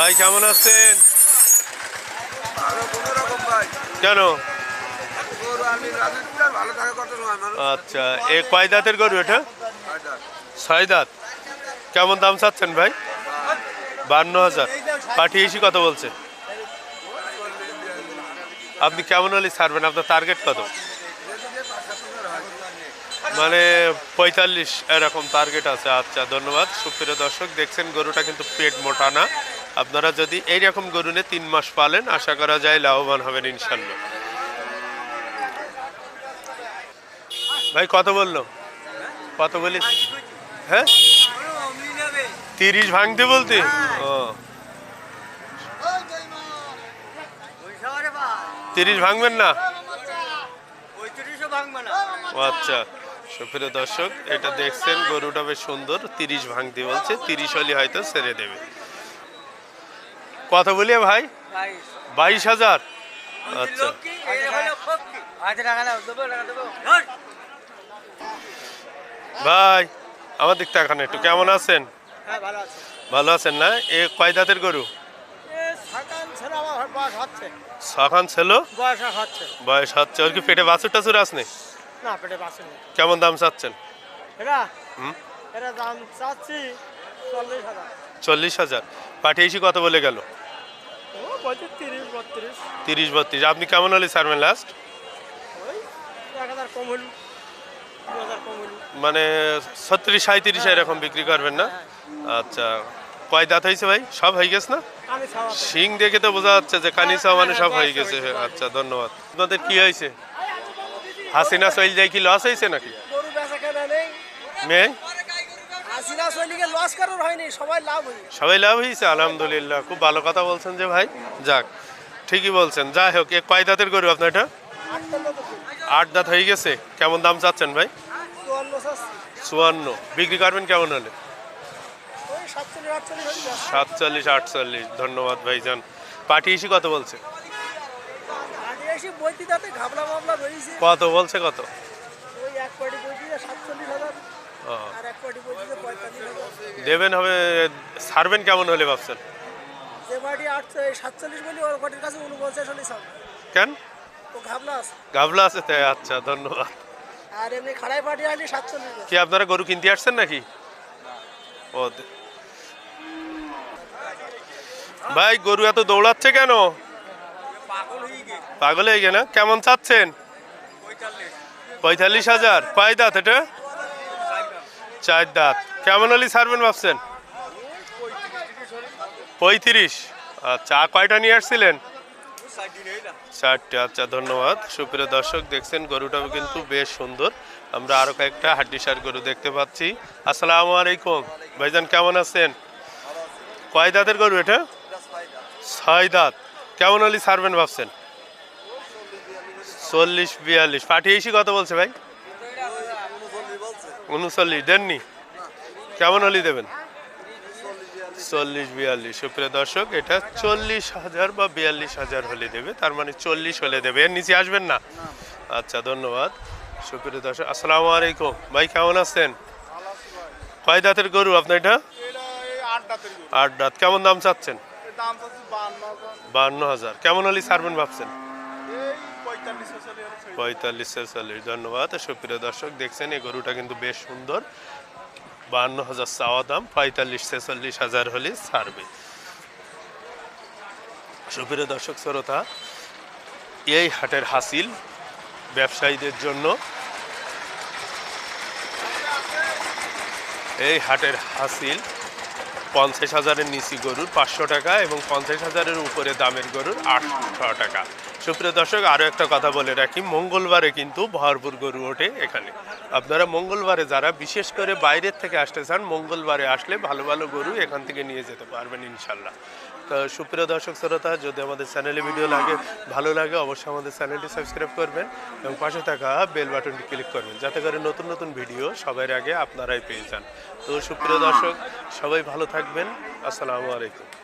ভাই, কেমন আছেন? কোনো? আচ্ছা এ কয় দাঁতের গরু এটা। ছয় দাঁত। কেমন দাম চাচ্ছেন ভাই? বান্ন হাজার। পাঠিয়েছি কত বলছে। আপনি কেমন হলে ছাড়বেন? আপনার টার্গেট কত? মানে পঁয়তাল্লিশ, এরকম টার্গেট আছে। আচ্ছা ধন্যবাদ। সুপ্রিয় দর্শক, দেখছেন গরুটা কিন্তু পেট মোটা না। আপনারা যদি এই রকম গরু নিয়ে তিন মাস পালেন, আশা করা যায় লাভবান হবেন ইনশাল্লাহ ভাই, কত বলল? কত বলিস? হ্যাঁ? তিরিশ ভাঙতে বলতে? ও। তিরিশ ভাঙবেন না? আচ্ছা। সুপ্রিয় দর্শক, এটা দেখছেন, গরুটা বেশ সুন্দর। তিরিশ ভাঙতে বলছে, তিরিশ হলে হয়তো ছেড়ে দেবে। কত বলি ভাই? বাইশ হাজার। আচ্ছা। ভাই আমার দিকটা এখানে একটু কেমন আছেন? ভালো আছেন না? এ কয় দাঁতের গরু? সখান ছিল বয়স হচ্ছে। ওর কি পেটে বাছুর টাছুর আসনে? না পেটে কেমন দাম চাচ্ছেন? এরা? এরা দাম চাচ্ছি চল্লিশ হাজার। চল্লিশ হাজার। পাঠিয়েছি কত বলে গেল? তিরিশ বত্রিশ। তিরিশ বত্রিশ। আপনি কেমন হলে ছাড়বেন লাস্ট মানে ছত্রিশ সাঁত্রিশ এরকম বিক্রি করবেন না? আচ্ছা কয় দাঁত হয়েছে ভাই? সব হয়ে গেছে না? শিং দেখে তো বোঝা যাচ্ছে যে কানিসা মানে সব হয়ে গেছে। আচ্ছা ধন্যবাদ। আপনাদের কি হয়েছে? হাসিনা চল যায় কি লস হয়েছে নাকি? গরু লস কারোর হয়নি সবাই লাভ হয়নি সবাই লাভ হয়েছে আলহামদুলিল্লাহ খুব ভালো কথা বলছেন যে ভাই। যাক ঠিকই বলছেন যাই হোক এ কয় দাঁতের গরু আপনার এটা। আট দাঁত হয়ে গেছে কেমন দাম চাচ্ছেন ভাই? চুয়ান্ন বিক্রি করবেন কেমন হলে? সাতচল্লিশ আটচল্লিশ ধন্যবাদ ভাইজান। কত বলছে? কত বলছে কত? এক ও, দেবেন হবে ছাড়বেন কেমন হলে ভাবছেন? কেন? গাবলা আছে। তাই আচ্ছা ধন্যবাদ। আর এমনি খাড়াই পাটি আলি সাতচল্লিশ কি আপনারা গরু কিনতে আসছেন নাকি? ও ভাই গরু এত দৌড়াচ্ছে কেন? পাগল হয়ে গেল কেমন চাচ্ছেন? পঁয়তাল্লিশ হাজার। কয় দাঁত এটা? চার দাঁত। কেমন হলি ছাড়বেন ভাবছেন? পঁয়ত্রিশ। আচ্ছা কয়টা নিয়ে আসছিলেন? চারটে। আচ্ছা ধন্যবাদ। সুপ্রিয় দর্শক, দেখছেন গরুটাও কিন্তু বেশ সুন্দর। আমরা আরও কয়েকটা হাড্ডিসার গরু দেখতে পাচ্ছি। আসসালামু আলাইকুম। ভাইজান, কেমন আছেন? কয় দাঁতের গরু এটা? ছয় দাঁত। কেমন হলি ছাড়বেন ভাবছেন? চল্লিশ, বিয়াল্লিশ। পাঠিয়েছি কত বলছে ভাই? উনচল্লিশ দেননি? কেমন হলি দেবেন? চল্লিশ বিয়াল্লিশ। সুপ্রিয় দর্শক এটা চল্লিশ হাজার বা বিয়াল্লিশ হাজার হলে দেবে তার মানে চল্লিশ হলে দেবে। এর নিচে আসবেন না? আচ্ছা ধন্যবাদ। সুপ্রিয় দর্শক আসসালামু আলাইকুম। ভাই কেমন আছেন? কয় দাঁতের গরু আপনার এটা? আট দাঁত। কেমন দাম চাচ্ছেন? বান্ন হাজার। কেমন হলে ছাড়বেন ভাবছেন? পঁয়তাল্লিশ ছেচল্লিশ ধন্যবাদ। সুপ্রিয় দর্শক, দেখছেন এই গরুটা কিন্তু বেশ সুন্দর। বান্ন হাজার চাওয়া দাম, পঁয়তাল্লিশ, ছেচল্লিশ হাজার হলে ছাড়বে। সুপ্রিয় দর্শক, শ্রোতা, এই হাটের হাসিল ব্যবসায়ীদের জন্য। এই হাটের হাসিল পঞ্চাশ হাজারের নিচি গরুর পাঁচশো টাকা এবং পঞ্চাশ হাজারের উপরে দামের গরুর আটশো টাকা। সুপ্রিয় দর্শক আরও একটা কথা বলে রাখি। মঙ্গলবারে কিন্তু ভরপুর গরু ওঠে এখানে। আপনারা মঙ্গলবারে যারা বিশেষ করে বাইরের থেকে আসতে চান, মঙ্গলবারে আসলে ভালো ভালো গরু এখান থেকে নিয়ে যেতে পারবেন ইনশাল্লাহ তো সুপ্রিয় দর্শক, শ্রোতা, যদি আমাদের চ্যানেলে ভিডিও লাগে, ভালো লাগে, অবশ্যই আমাদের চ্যানেলটি সাবস্ক্রাইব করবেন এবং পাশে থাকা বেল বাটনটি ক্লিক করবেন, যাতে করে নতুন নতুন ভিডিও সবার আগে আপনারাই পেয়ে যান। তো সুপ্রিয় দর্শক, সবাই ভালো থাকবেন। আসসালামু আলাইকুম।